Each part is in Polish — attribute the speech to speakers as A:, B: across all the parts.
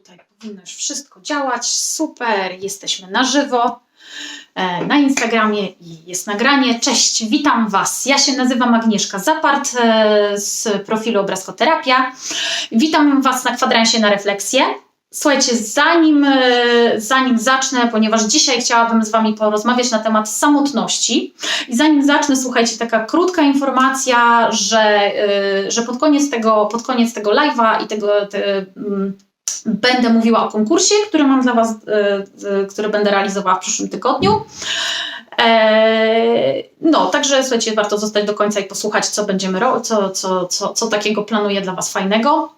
A: tutaj powinno już wszystko działać. Super, jesteśmy na żywo e, na Instagramie i jest nagranie. Cześć, witam Was. Ja się nazywam Agnieszka Zapart e, z profilu Obrazkoterapia. Witam Was na kwadransie na refleksję. Słuchajcie, zanim, e, zanim zacznę, ponieważ dzisiaj chciałabym z Wami porozmawiać na temat samotności. I zanim zacznę, słuchajcie, taka krótka informacja, że, że pod koniec tego, pod koniec tego live'a i tego. Te, Będę mówiła o konkursie, który mam dla Was, e, e, który będę realizowała w przyszłym tygodniu. E, No, także słuchajcie, warto zostać do końca i posłuchać, co będziemy co, co, co, co takiego planuję dla Was fajnego.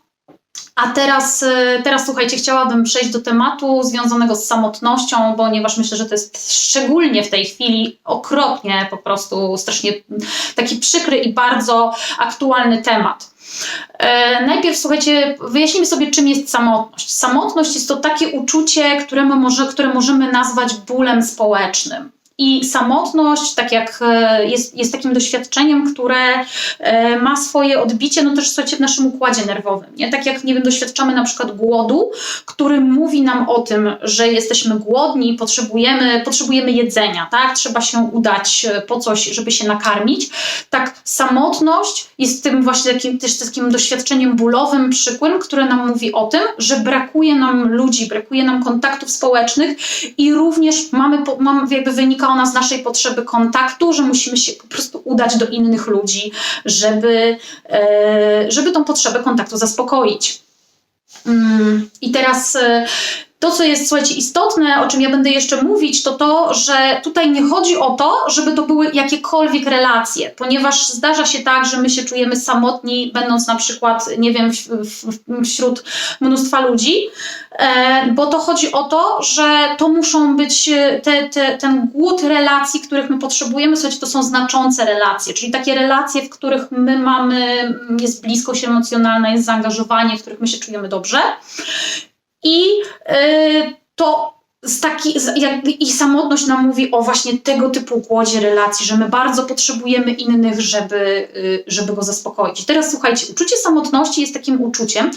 A: A teraz, e, teraz słuchajcie, chciałabym przejść do tematu związanego z samotnością, ponieważ myślę, że to jest szczególnie w tej chwili okropnie, po prostu strasznie taki przykry i bardzo aktualny temat. E, najpierw słuchajcie, wyjaśnijmy sobie, czym jest samotność. Samotność jest to takie uczucie, które, może, które możemy nazwać bólem społecznym. I samotność, tak jak e, jest, jest takim doświadczeniem, które e, ma swoje odbicie, no też w naszym układzie nerwowym. Nie? Tak jak, nie wiem, doświadczamy na przykład głodu, który mówi nam o tym, że jesteśmy głodni, potrzebujemy, potrzebujemy jedzenia, tak? Trzeba się udać e, po coś, żeby się nakarmić. Tak, samotność jest tym właśnie takim, też takim doświadczeniem bólowym, przykłym, które nam mówi o tym, że brakuje nam ludzi, brakuje nam kontaktów społecznych i również mamy, mamy jakby wynika ona z naszej potrzeby kontaktu, że musimy się po prostu udać do innych ludzi, żeby, e, żeby tą potrzebę kontaktu zaspokoić. Mm, I teraz e, to, co jest, słuchajcie, istotne, o czym ja będę jeszcze mówić, to to, że tutaj nie chodzi o to, żeby to były jakiekolwiek relacje, ponieważ zdarza się tak, że my się czujemy samotni, będąc na przykład, nie wiem, w, w, wśród mnóstwa ludzi, e, bo to chodzi o to, że to muszą być e, te, te, ten głód relacji, których my potrzebujemy, słuchajcie, to są znaczące relacje, czyli takie relacje, w których my mamy, jest bliskość emocjonalna, jest zaangażowanie, w których my się czujemy dobrze. I y, to z taki, z, jak, i samotność nam mówi o właśnie tego typu głodzie relacji, że my bardzo potrzebujemy innych, żeby, y, żeby go zaspokoić. I teraz słuchajcie, uczucie samotności jest takim uczuciem,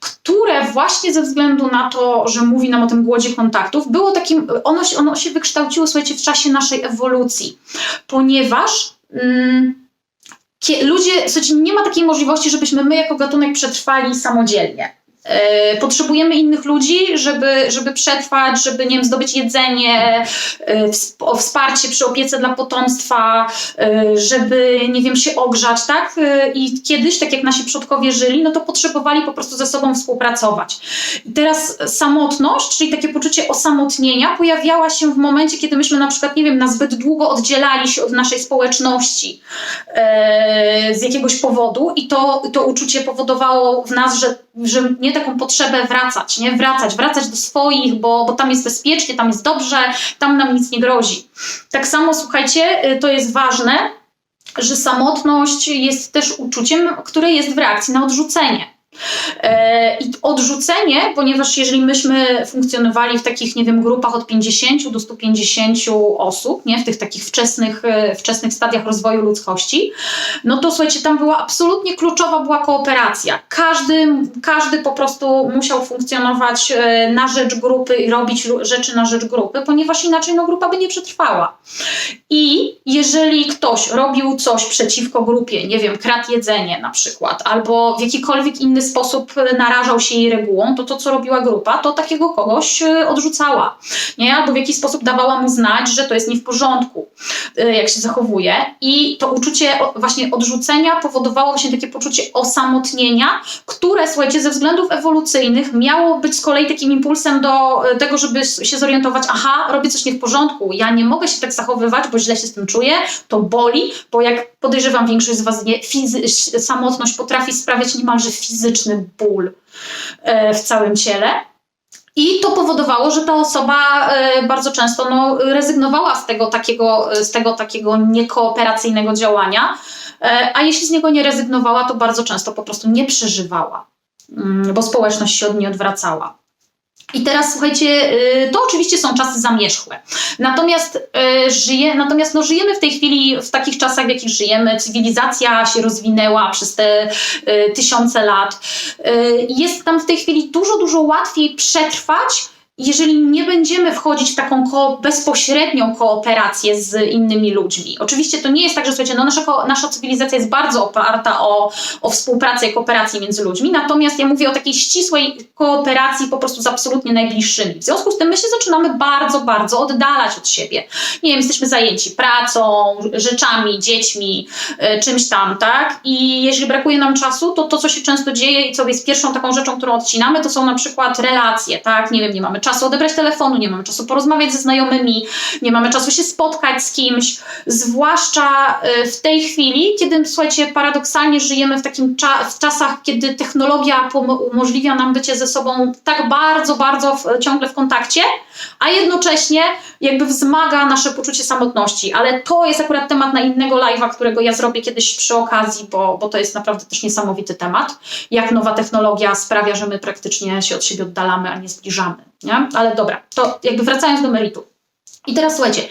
A: które właśnie ze względu na to, że mówi nam o tym głodzie kontaktów, było takim, ono, się- ono się wykształciło, słuchajcie, w czasie naszej ewolucji, ponieważ. Mm, Ludzie, słuchajcie, nie ma takiej możliwości, żebyśmy my jako gatunek przetrwali samodzielnie. E, Potrzebujemy innych ludzi, żeby, żeby przetrwać, żeby nie wiem, zdobyć jedzenie, e, wsparcie przy opiece dla potomstwa, e, żeby nie wiem, się ogrzać, tak? I kiedyś, tak jak nasi przodkowie żyli, no to potrzebowali po prostu ze sobą współpracować. I teraz samotność, czyli takie poczucie osamotnienia, pojawiała się w momencie, kiedy myśmy na przykład, nie wiem, na zbyt długo oddzielali się od naszej społeczności z jakiegoś powodu i to, to uczucie powodowało w nas, że, że nie taką potrzebę wracać, nie? Wracać, wracać do swoich, bo, bo tam jest bezpiecznie, tam jest dobrze, tam nam nic nie grozi. Tak samo, słuchajcie, y, to jest ważne, że samotność jest też uczuciem, które jest w reakcji na odrzucenie. E, I odrzucenie, ponieważ jeżeli myśmy funkcjonowali w takich, nie wiem, grupach od 50 do 150 osób, nie, w tych takich wczesnych, e, wczesnych stadiach rozwoju ludzkości, no to słuchajcie, tam była absolutnie kluczowa była kooperacja. Każdy, każdy po prostu musiał funkcjonować e, na rzecz grupy i robić rzeczy na rzecz grupy, ponieważ inaczej no, grupa by nie przetrwała. I jeżeli ktoś robił coś przeciwko grupie, nie wiem, kradł jedzenie na przykład, albo w jakikolwiek inny sposób narażał się jej regułą, to to, co robiła grupa, to takiego kogoś e, odrzucała. Nie? Albo w jakiś sposób dawała mu znać, że to jest nie w porządku, jak się zachowuje. I to uczucie właśnie odrzucenia powodowało właśnie takie poczucie osamotnienia, które, słuchajcie, ze względów ewolucyjnych miało być z kolei takim impulsem do e, tego, żeby się zorientować, aha, robię coś nie w porządku, ja nie mogę się tak zachowywać, bo źle się z tym czuję, to boli, bo jak podejrzewam większość z Was nie, samotność potrafi sprawiać niemalże fizyczny ból e, w całym ciele. I to powodowało, że ta osoba e, bardzo często no, rezygnowała z tego takiego, z tego takiego niekooperacyjnego działania, e, a jeśli z niego nie rezygnowała, to bardzo często po prostu nie przeżywała, mm, bo społeczność się od niej odwracała. I teraz słuchajcie, y, to oczywiście są czasy zamierzchłe. Natomiast, y, żyje, natomiast no, żyjemy w tej chwili w takich czasach, w jakich żyjemy. Cywilizacja się rozwinęła przez te y, tysiące lat. Jest tam w tej chwili dużo, dużo łatwiej przetrwać jeżeli nie będziemy wchodzić w taką ko bezpośrednią kooperację z innymi ludźmi. Oczywiście to nie jest tak, że słuchajcie, no nasza, nasza cywilizacja jest bardzo oparta o, o współpracę i kooperację między ludźmi, natomiast ja mówię o takiej ścisłej kooperacji po prostu z absolutnie najbliższymi. W związku z tym my się zaczynamy bardzo, bardzo oddalać od siebie. Nie wiem, jesteśmy zajęci pracą, rzeczami, dziećmi, y, czymś tam, tak? I jeżeli brakuje nam czasu, to to, co się często dzieje i co jest pierwszą taką rzeczą, którą odcinamy, to są na przykład relacje, tak? Nie wiem, nie mamy czasu odebrać telefonu, nie mamy czasu porozmawiać ze znajomymi, nie mamy czasu się spotkać z kimś, zwłaszcza y, w tej chwili, kiedy, słuchajcie, paradoksalnie żyjemy w takim cza w czasach, kiedy technologia umożliwia nam bycie ze sobą tak bardzo, bardzo w, ciągle w kontakcie, a jednocześnie jakby wzmaga nasze poczucie samotności. Ale to jest akurat temat na innego live'a, którego ja zrobię kiedyś przy okazji, bo, bo to jest naprawdę też niesamowity temat, jak nowa technologia sprawia, że my praktycznie się od siebie oddalamy, a nie zbliżamy. Nie? Ale dobra, to jakby wracając do meritu. I teraz słuchajcie,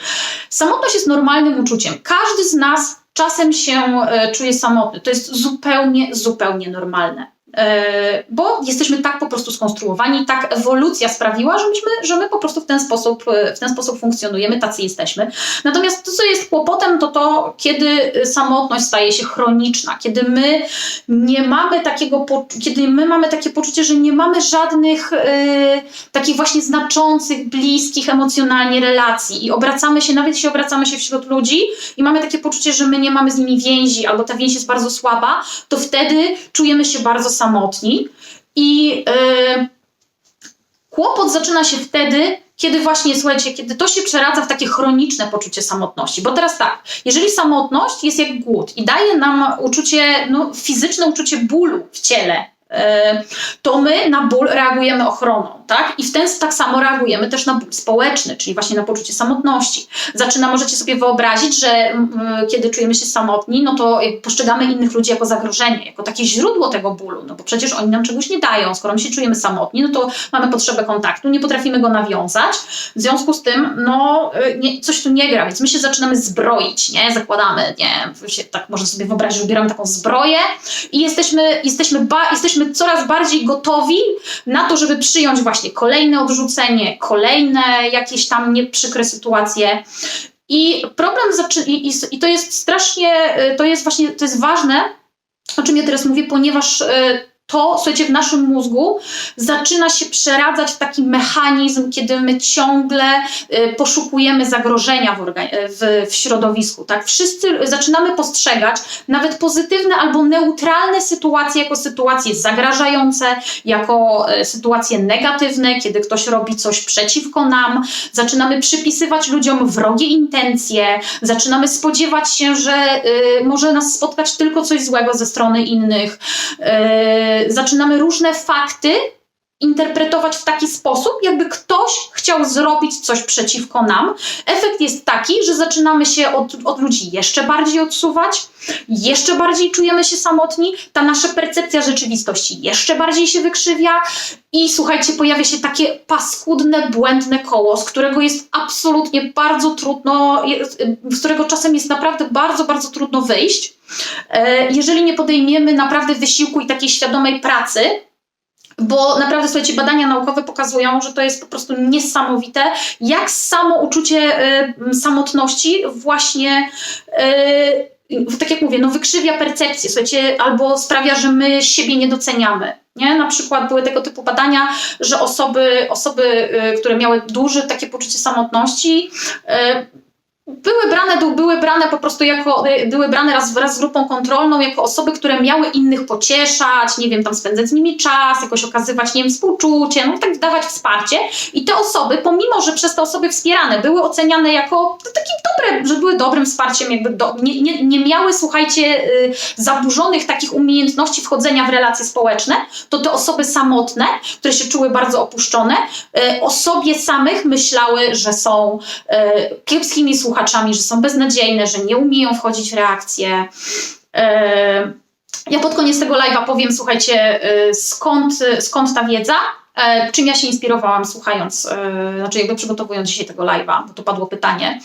A: samotność jest normalnym uczuciem. Każdy z nas czasem się e, czuje samotny. To jest zupełnie, zupełnie normalne. E, bo jesteśmy tak po prostu skonstruowani, tak ewolucja sprawiła, że, myśmy, że my po prostu w ten, sposób, e, w ten sposób funkcjonujemy, tacy jesteśmy. Natomiast to, co jest kłopotem, to to, kiedy samotność staje się chroniczna, kiedy my nie mamy takiego, kiedy my mamy takie poczucie, że nie mamy żadnych e, takich właśnie znaczących, bliskich emocjonalnie relacji i obracamy się, nawet jeśli obracamy się wśród ludzi i mamy takie poczucie, że my nie mamy z nimi więzi albo ta więź jest bardzo słaba, to wtedy czujemy się bardzo samotni i yy, kłopot zaczyna się wtedy, kiedy właśnie, słuchajcie, kiedy to się przeradza w takie chroniczne poczucie samotności. Bo teraz tak, jeżeli samotność jest jak głód i daje nam uczucie, no, fizyczne uczucie bólu w ciele, to my na ból reagujemy ochroną, tak? I w ten tak samo reagujemy też na ból społeczny, czyli właśnie na poczucie samotności. Zaczyna, możecie sobie wyobrazić, że kiedy czujemy się samotni, no to postrzegamy innych ludzi jako zagrożenie, jako takie źródło tego bólu, no bo przecież oni nam czegoś nie dają. Skoro my się czujemy samotni, no to mamy potrzebę kontaktu, nie potrafimy go nawiązać. W związku z tym, no y, nie, coś tu nie gra, więc my się zaczynamy zbroić, nie? Zakładamy, nie? Się, tak można sobie wyobrazić, że bierzemy taką zbroję i jesteśmy, jesteśmy, ba, jesteśmy jesteśmy coraz bardziej gotowi na to, żeby przyjąć właśnie kolejne odrzucenie, kolejne jakieś tam nieprzykre sytuacje. I problem i, i to jest strasznie, y, to jest właśnie, to jest ważne, o czym ja teraz mówię, ponieważ y, to, słuchajcie, w naszym mózgu zaczyna się przeradzać w taki mechanizm, kiedy my ciągle y, poszukujemy zagrożenia w, w, w, środowisku. Tak? Wszyscy zaczynamy postrzegać nawet pozytywne albo neutralne sytuacje jako sytuacje zagrażające, jako y, sytuacje negatywne, kiedy ktoś robi coś przeciwko nam. Zaczynamy przypisywać ludziom wrogie intencje, zaczynamy spodziewać się, że y, może nas spotkać tylko coś złego ze strony innych zaczynamy różne fakty interpretować w taki sposób, jakby ktoś chciał zrobić coś przeciwko nam. Efekt jest taki, że zaczynamy się od, od ludzi jeszcze bardziej odsuwać, jeszcze bardziej czujemy się samotni, ta nasza percepcja rzeczywistości jeszcze bardziej się wykrzywia i słuchajcie, pojawia się takie paskudne, błędne koło, z którego jest absolutnie bardzo trudno, z którego czasem jest naprawdę bardzo, bardzo trudno wyjść, e, jeżeli nie podejmiemy naprawdę wysiłku i takiej świadomej pracy, bo naprawdę, słuchajcie, badania naukowe pokazują, że to jest po prostu niesamowite, jak samo uczucie y, samotności właśnie y, tak jak mówię, no wykrzywia percepcję, słuchajcie, albo sprawia, że my siebie nie doceniamy. Nie? Na przykład były tego typu badania, że osoby, osoby y, które miały duże takie poczucie samotności, y, były brane, były brane po prostu jako, były brane raz wraz z grupą kontrolną jako osoby, które miały innych pocieszać, nie wiem, tam spędzać z nimi czas, jakoś okazywać, nie wiem, współczucie, no tak dawać wsparcie. I te osoby, pomimo, że przez te osoby wspierane były oceniane jako no, takie dobre, że były dobrym wsparciem, jakby do, nie, nie, nie miały, słuchajcie, y, zaburzonych takich umiejętności wchodzenia w relacje społeczne, to te osoby samotne, które się czuły bardzo opuszczone, y, o sobie samych myślały, że są y, kiepskimi słuchaczami, słuchaczami, że są beznadziejne, że nie umieją wchodzić w reakcje. E, ja pod koniec tego live'a powiem, słuchajcie, e, skąd, skąd ta wiedza. e, czym ja się inspirowałam słuchając, znaczy jakby przygotowując dzisiaj tego live'a, bo to padło pytanie.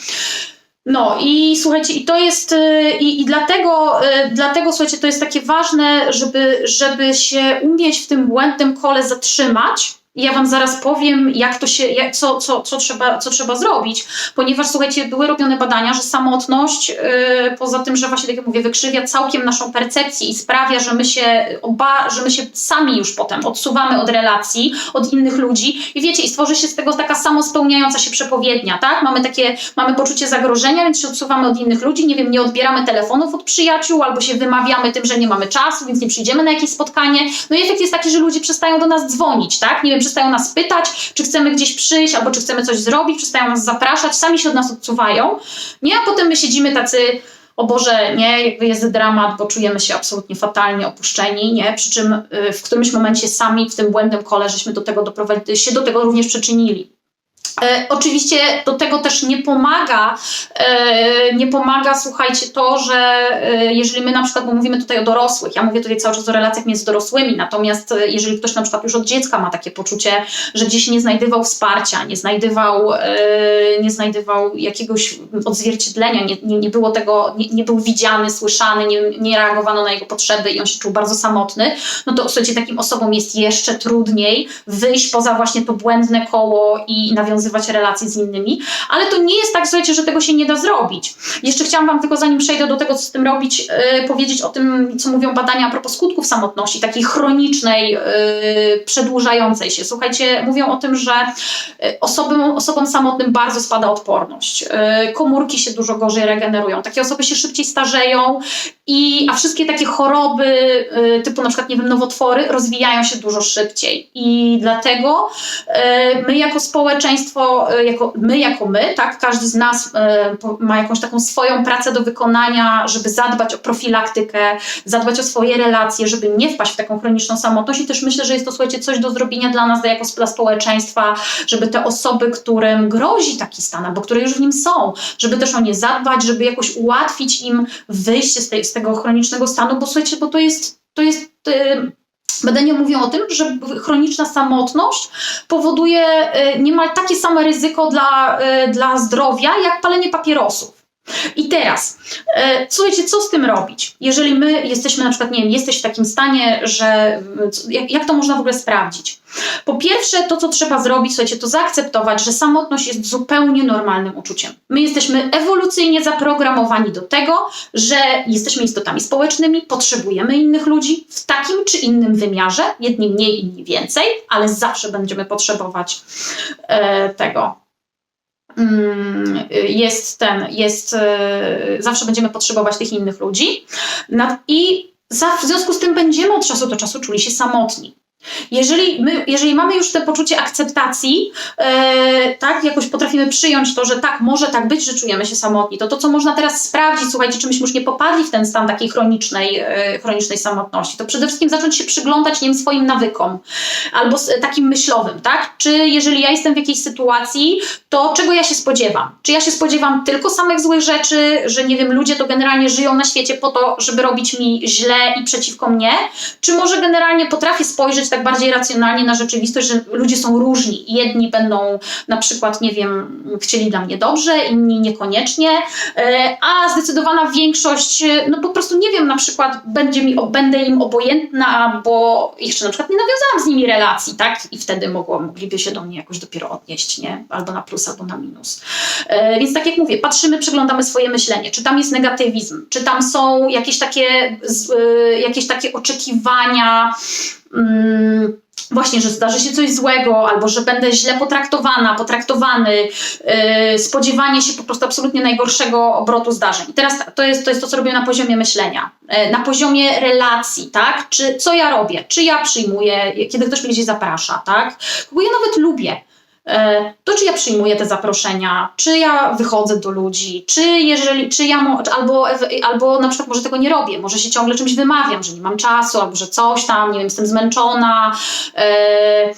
A: No i słuchajcie, i to jest, i, i dlatego, dlatego słuchajcie, to jest takie ważne, żeby, żeby się umieć w tym błędnym kole zatrzymać ja Wam zaraz powiem, jak to się, jak, co, co, co, trzeba, co trzeba zrobić, ponieważ słuchajcie, były robione badania, że samotność, yy, poza tym, że właśnie tak jak mówię, wykrzywia całkiem naszą percepcję i sprawia, że my się oba, że my się sami już potem odsuwamy od relacji, od innych ludzi i wiecie, i stworzy się z tego taka samospełniająca się przepowiednia, tak? Mamy takie, mamy poczucie zagrożenia, więc się odsuwamy od innych ludzi, nie wiem, nie odbieramy telefonów od przyjaciół, albo się wymawiamy tym, że nie mamy czasu, więc nie przyjdziemy na jakieś spotkanie. No i efekt jest taki, że ludzie przestają do nas dzwonić, tak? Nie wiem, przestają nas pytać, czy chcemy gdzieś przyjść, albo czy chcemy coś zrobić, przestają nas zapraszać, sami się od nas odsuwają. Nie, a potem my siedzimy tacy o Boże, nie, jakby jest dramat, bo czujemy się absolutnie fatalnie opuszczeni, nie, przy czym y, w którymś momencie sami w tym błędnym kole żeśmy do tego się do tego również przyczynili. E, oczywiście do tego też nie pomaga, e, nie pomaga, słuchajcie, to, że e, jeżeli my na przykład, bo mówimy tutaj o dorosłych, ja mówię tutaj cały czas o relacjach między dorosłymi, natomiast jeżeli ktoś na przykład już od dziecka ma takie poczucie, że gdzieś nie znajdywał wsparcia, nie znajdywał, nie znajdywał jakiegoś odzwierciedlenia, nie, nie, nie było tego, nie, nie był widziany, słyszany, nie, nie reagowano na jego potrzeby i on się czuł bardzo samotny, no to słuchajcie, takim osobom jest jeszcze trudniej wyjść poza właśnie to błędne koło i nawiązać nawiązywać relacje z innymi, ale to nie jest tak, słuchajcie, że tego się nie da zrobić. Jeszcze chciałam Wam tylko, zanim przejdę do tego, co z tym robić, yy, powiedzieć o tym, co mówią badania a propos skutków samotności, takiej chronicznej, yy, przedłużającej się. Słuchajcie, mówią o tym, że y, osobom, osobom samotnym bardzo spada odporność. Yy, komórki się dużo gorzej regenerują. Takie osoby się szybciej starzeją, i, a wszystkie takie choroby, y, typu na przykład, nie wiem, nowotwory, rozwijają się dużo szybciej. I dlatego y, my jako społeczeństwo, e, jako my, jako my, tak, każdy z nas ma jakąś taką swoją pracę do wykonania, żeby zadbać o profilaktykę, zadbać o swoje relacje, żeby nie wpaść w taką chroniczną samotność i też myślę, że jest to, słuchajcie, coś do zrobienia dla nas, jako dla społeczeństwa, żeby te osoby, którym grozi taki stan, albo które już w nim są, żeby też o nie zadbać, żeby jakoś ułatwić im wyjście z, tej, tego chronicznego stanu, bo słuchajcie, bo to jest, to jest yy, Badania mówią o tym, że chroniczna samotność powoduje e, niemal takie same ryzyko dla, e, dla zdrowia jak palenie papierosów. I teraz, e, słuchajcie, co z tym robić? Jeżeli my jesteśmy na przykład, nie wiem, jesteś w takim stanie, że jak, jak to można w ogóle sprawdzić? Po pierwsze, to co trzeba zrobić, słuchajcie, to zaakceptować, że samotność jest zupełnie normalnym uczuciem. My jesteśmy ewolucyjnie zaprogramowani do tego, że jesteśmy istotami społecznymi, potrzebujemy innych ludzi w takim czy innym wymiarze, jedni mniej, inni więcej, ale zawsze będziemy potrzebować e, tego jest ten, jest, e, zawsze będziemy potrzebować tych innych ludzi i w związku z tym będziemy od czasu do czasu czuli się samotni. Jeżeli, my, jeżeli mamy już te poczucie akceptacji, e, tak, jakoś potrafimy przyjąć to, że tak, może tak być, że czujemy się samotni, to to, co można teraz sprawdzić, słuchajcie, czy myśmy już nie popadli w ten stan takiej chronicznej, e, chronicznej samotności, to przede wszystkim zacząć się przyglądać, wiem, swoim nawykom albo takim myślowym, tak? Czy jeżeli ja jestem w jakiejś sytuacji, to czego ja się spodziewam? Czy ja się spodziewam tylko samych złych rzeczy, że nie wiem, ludzie to generalnie żyją na świecie po to, żeby robić mi źle i przeciwko mnie? Czy może generalnie potrafię spojrzeć tak bardziej racjonalnie na rzeczywistość, że ludzie są różni. Jedni będą na przykład, nie wiem, chcieli dla mnie dobrze, inni niekoniecznie, e, a zdecydowana większość, e, no po prostu nie wiem, na przykład będzie mi, będę im obojętna, bo jeszcze na przykład nie nawiązałam z nimi relacji, tak? I wtedy mogło, mogliby się do mnie jakoś dopiero odnieść, nie? Albo na plus, albo na minus. E, więc tak jak mówię, patrzymy, przeglądamy swoje myślenie. Czy tam jest negatywizm, czy tam są jakieś takie, jakieś takie oczekiwania, właśnie, że zdarzy się coś złego, albo że będę źle potraktowana, potraktowany, yy, spodziewanie się po prostu absolutnie najgorszego obrotu zdarzeń. I teraz to jest to, jest to co robię na poziomie myślenia, yy, na poziomie relacji, tak? Czy co ja robię, czy ja przyjmuję, kiedy ktoś mnie gdzieś zaprasza, tak? Bo ja nawet lubię to czy ja przyjmuję te zaproszenia, czy ja wychodzę do ludzi, czy jeżeli, czy ja, albo, albo na przykład może tego nie robię, może się ciągle czymś wymawiam, że nie mam czasu, albo że coś tam, nie wiem, jestem zmęczona. E, Y,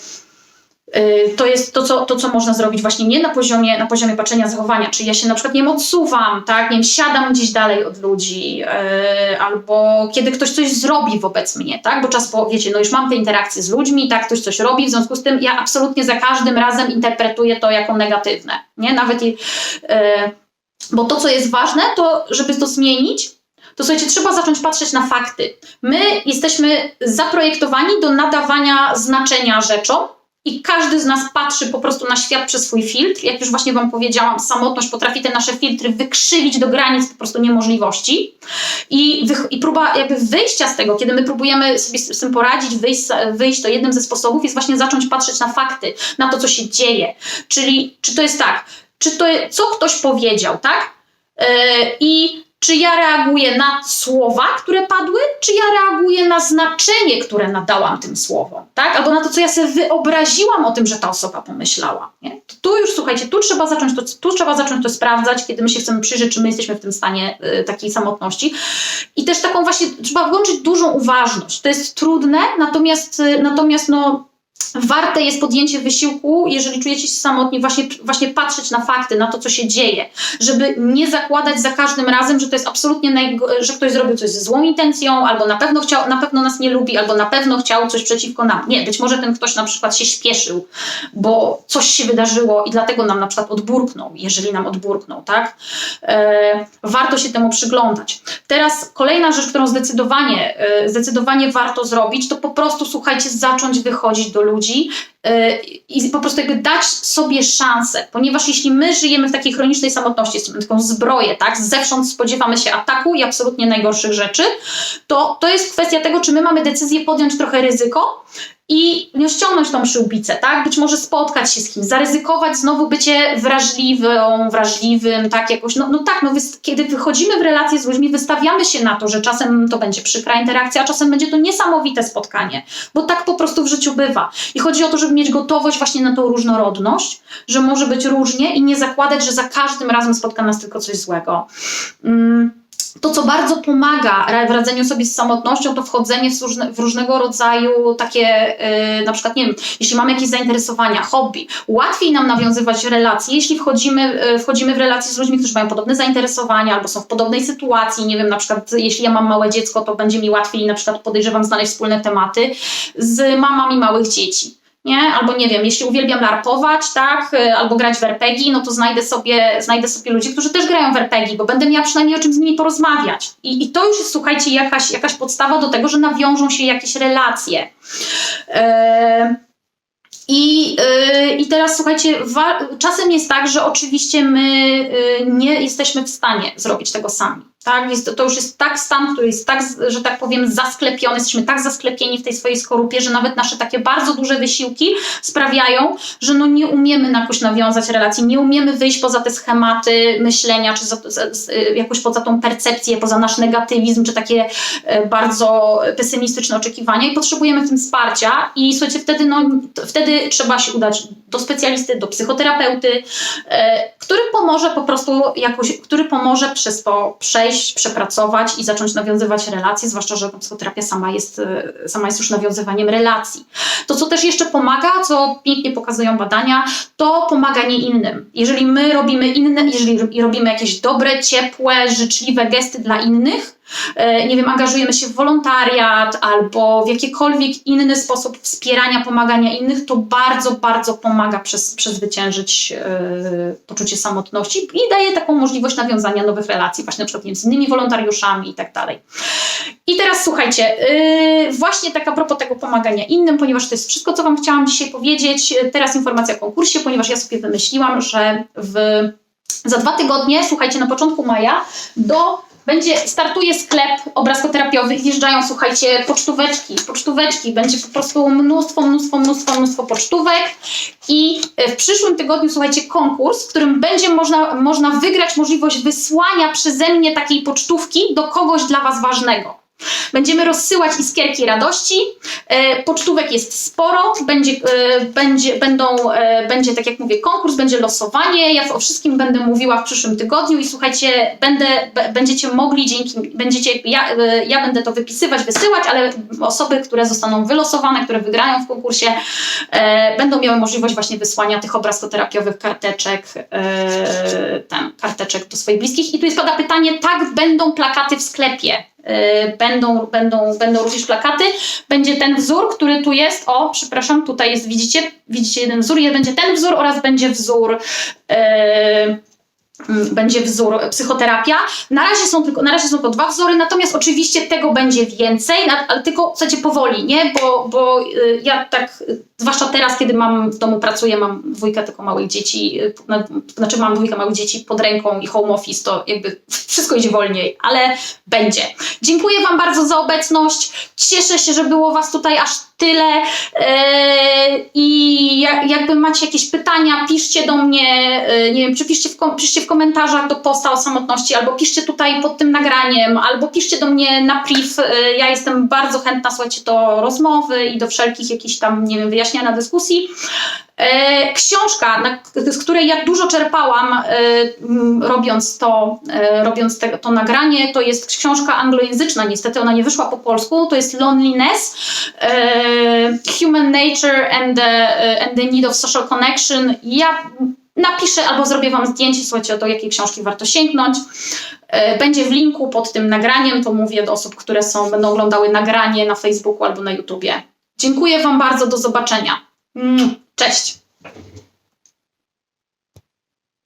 A: to jest to co, to, co można zrobić właśnie nie na poziomie, na poziomie patrzenia zachowania, czy ja się na przykład nie odsuwam, tak, nie wiem, siadam gdzieś dalej od ludzi, yy, albo kiedy ktoś coś zrobi wobec mnie, tak, bo czas, po, wiecie, no już mam te interakcje z ludźmi, tak, ktoś coś robi, w związku z tym ja absolutnie za każdym razem interpretuję to jako negatywne, nie, nawet i, yy, bo to, co jest ważne, to żeby to zmienić, to słuchajcie, trzeba zacząć patrzeć na fakty. My jesteśmy zaprojektowani do nadawania znaczenia rzeczom, i każdy z nas patrzy po prostu na świat przez swój filtr. Jak już właśnie Wam powiedziałam, samotność potrafi te nasze filtry wykrzywić do granic po prostu niemożliwości. I, i próba jakby wyjścia z tego, kiedy my próbujemy sobie z tym poradzić, wyjść, wyjść, to jednym ze sposobów jest właśnie zacząć patrzeć na fakty, na to, co się dzieje. Czyli czy to jest tak, czy to, co ktoś powiedział, tak? Yy, I czy ja reaguję na słowa, które padły, czy ja reaguję na znaczenie, które nadałam tym słowom, tak? Albo na to, co ja sobie wyobraziłam o tym, że ta osoba pomyślała. Nie? Tu już słuchajcie, tu trzeba zacząć to, tu trzeba zacząć to sprawdzać, kiedy my się chcemy przyjrzeć, czy my jesteśmy w tym stanie y, takiej samotności. I też taką właśnie trzeba włączyć dużą uważność. To jest trudne, natomiast, y, natomiast no warte jest podjęcie wysiłku, jeżeli czujecie się samotni, właśnie, właśnie patrzeć na fakty, na to, co się dzieje, żeby nie zakładać za każdym razem, że to jest absolutnie, że ktoś zrobił coś ze złą intencją, albo na pewno chciał, na pewno nas nie lubi, albo na pewno chciał coś przeciwko nam. Nie, być może ten ktoś na przykład się śpieszył, bo coś się wydarzyło i dlatego nam na przykład odburknął, jeżeli nam odburknął, tak? E, warto się temu przyglądać. Teraz kolejna rzecz, którą zdecydowanie, e, zdecydowanie warto zrobić, to po prostu, słuchajcie, zacząć wychodzić do ludzi i po prostu jakby dać sobie szansę, ponieważ jeśli my żyjemy w takiej chronicznej samotności, jesteśmy taką zbroję, tak, zewsząd spodziewamy się ataku i absolutnie najgorszych rzeczy, to to jest kwestia tego, czy my mamy decyzję podjąć trochę ryzyko i nie ściągnąć tą przyłbicę, tak? Być może spotkać się z kimś, zaryzykować znowu bycie wrażliwą, wrażliwym, tak jakoś. No, no tak, no kiedy wychodzimy w relacje z ludźmi, wystawiamy się na to, że czasem to będzie przykra interakcja, a czasem będzie to niesamowite spotkanie, bo tak po prostu w życiu bywa. I chodzi o to, żeby mieć gotowość właśnie na tą różnorodność, że może być różnie i nie zakładać, że za każdym razem spotka nas tylko coś złego. Mm to, co bardzo pomaga w radzeniu sobie z samotnością, to wchodzenie w, różne, w różnego rodzaju takie, yy, na przykład, nie wiem, jeśli mamy jakieś zainteresowania, hobby, łatwiej nam nawiązywać relacje, jeśli wchodzimy, yy, wchodzimy w relacje z ludźmi, którzy mają podobne zainteresowania albo są w podobnej sytuacji, nie wiem, na przykład, jeśli ja mam małe dziecko, to będzie mi łatwiej, na przykład, podejrzewam, znaleźć wspólne tematy z mamami małych dzieci nie? Albo nie wiem, jeśli uwielbiam larpować, tak, y, albo grać w RPG, no to znajdę sobie, znajdę sobie ludzi, którzy też grają w RPG, bo będę miała przynajmniej o czym z nimi porozmawiać. I, i to już jest, słuchajcie, jakaś, jakaś podstawa do tego, że nawiążą się jakieś relacje. Yy, i, yy, I teraz słuchajcie, czasem jest tak, że oczywiście my yy, nie jesteśmy w stanie zrobić tego sami. Tak, jest, to już jest tak stan, który jest tak, że tak powiem, zasklepiony, jesteśmy tak zasklepieni w tej swojej skorupie, że nawet nasze takie bardzo duże wysiłki sprawiają, że no nie umiemy jakoś nawiązać relacji, nie umiemy wyjść poza te schematy myślenia, czy za, za, jakoś poza tą percepcję, poza nasz negatywizm, czy takie e, bardzo pesymistyczne oczekiwania i potrzebujemy w tym wsparcia i słuchajcie, wtedy, no, wtedy trzeba się udać do specjalisty, do psychoterapeuty, e, który pomoże po prostu jakoś, który pomoże przez to przejść przepracować i zacząć nawiązywać relacje, zwłaszcza, że psychoterapia sama jest, e, sama jest już nawiązywaniem relacji. To, co też jeszcze pomaga, co pięknie pokazują badania, to pomaganie innym. Jeżeli my robimy inne, jeżeli robimy jakieś dobre, ciepłe, życzliwe gesty dla innych, nie wiem, angażujemy się w wolontariat albo w jakikolwiek inny sposób wspierania, pomagania innych, to bardzo, bardzo pomaga przez, przezwyciężyć yy, poczucie samotności i daje taką możliwość nawiązania nowych relacji, właśnie na przykład nie z innymi wolontariuszami i tak dalej. I teraz słuchajcie, yy, właśnie tak a propos tego pomagania innym, ponieważ to jest wszystko, co Wam chciałam dzisiaj powiedzieć. Teraz informacja o konkursie, ponieważ ja sobie wymyśliłam, że w, za dwa tygodnie, słuchajcie, na początku maja do będzie, startuje sklep obrazkoterapiowy, wjeżdżają, słuchajcie, pocztóweczki, pocztóweczki, będzie po prostu mnóstwo, mnóstwo, mnóstwo, mnóstwo pocztówek i e, w przyszłym tygodniu, słuchajcie, konkurs, w którym będzie można, można wygrać możliwość wysłania przeze mnie takiej pocztówki do kogoś dla Was ważnego. Będziemy rozsyłać iskierki radości. E, Pocztówek jest sporo. Będzie, e, będzie, będą, e, będzie, tak jak mówię, konkurs, będzie losowanie. Ja o wszystkim będę mówiła w przyszłym tygodniu i słuchajcie, będę, będziecie mogli dzięki, będziecie, ja, ja będę to wypisywać, wysyłać, ale osoby, które zostaną wylosowane, które wygrają w konkursie, będą miały możliwość właśnie wysłania tych obrazkoterapiowych karteczek, tam, karteczek do swoich bliskich. I tu jest pada pytanie, tak, będą plakaty w sklepie. E, Będą, będą, będą również plakaty. Będzie ten wzór, który tu jest. O, przepraszam, tutaj jest, widzicie? Widzicie jeden wzór, będzie ten wzór oraz będzie wzór. E, mm, będzie wzór psychoterapia. Na razie są tylko, na razie są tylko dwa wzory, natomiast oczywiście tego będzie więcej, ale tylko chcecie powoli, nie? Bo, bo y, ja tak, y, zwłaszcza teraz, kiedy mam w domu pracuję, mam dwójkę tylko małych dzieci, na- znaczy mam dwójkę małych dzieci pod ręką i home office, to jakby wszystko idzie wolniej, ale będzie. Dziękuję Wam bardzo za obecność. Cieszę się, że było Was tutaj aż tyle. Eee, I jak, jakby macie jakieś pytania, piszcie do mnie, e, nie wiem, czy piszcie w, kom- piszcie w komentarzach do posta o samotności, albo piszcie tutaj pod tym nagraniem, albo piszcie do mnie na priv. E, Ja jestem bardzo chętna, słuchajcie, do rozmowy i do wszelkich jakichś tam, nie wiem, wyjaśniania dyskusji. E, książka, z której ja dużo czerpałam, e, robiąc, to, e, robiąc te, to nagranie, to jest książka anglojęzyczna, niestety ona nie wyszła po polsku, to jest Loneliness, Human Nature and the, and the Need of Social Connection. Ja napiszę albo zrobię Wam zdjęcie, słuchajcie, do jakiej książki warto sięgnąć. Będzie w linku pod tym nagraniem, to mówię do osób, które są, będą oglądały nagranie na Facebooku albo na YouTubie. Dziękuję Wam bardzo, do zobaczenia. Cześć!